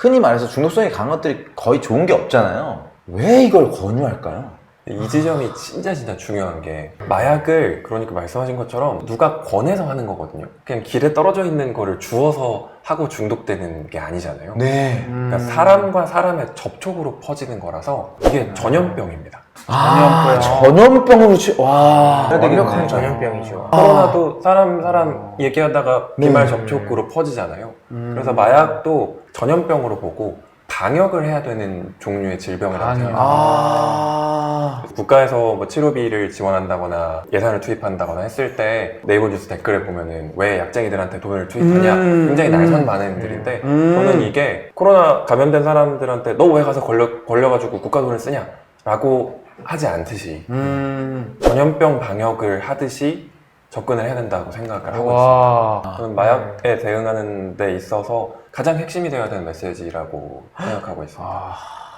흔히 말해서 중독성이 강한 것들이 거의 좋은 게 없잖아요. 왜 이걸 권유할까요? 이 지점이 진짜 진짜 중요한 게 마약을 그러니까 말씀하신 것처럼 누가 권해서 하는 거거든요. 그냥 길에 떨어져 있는 거를 주워서 하고 중독되는 게 아니잖아요. 네. 그러니까 사람과 사람의 접촉으로 퍼지는 거라서 이게 전염병입니다. 아, 전염병. 전염병으로 치, 와. 완벽한 전염병이죠. 아. 코로나도 사람 사람 얘기하다가 비말 네. 접촉으로 퍼지잖아요. 음. 그래서 마약도 전염병으로 보고 방역을 해야 되는 종류의 질병이라고. 생각합니다. 아. 국가에서 뭐 치료비를 지원한다거나 예산을 투입한다거나 했을 때 네이버 뉴스 댓글에 보면은 왜 약쟁이들한테 돈을 투입하냐 음, 굉장히 음. 날선 반응들인데 음. 저는 이게 코로나 감염된 사람들한테 너 왜 가서 걸려, 걸려가지고 국가 돈을 쓰냐 라고 하지 않듯이 음. 전염병 방역을 하듯이 접근을 해야 된다고 생각을 하고 있습니다. 와. 저는 마약에 대응하는 데 있어서 가장 핵심이 되어야 되는 메시지라고 생각하고 있습니다. 아.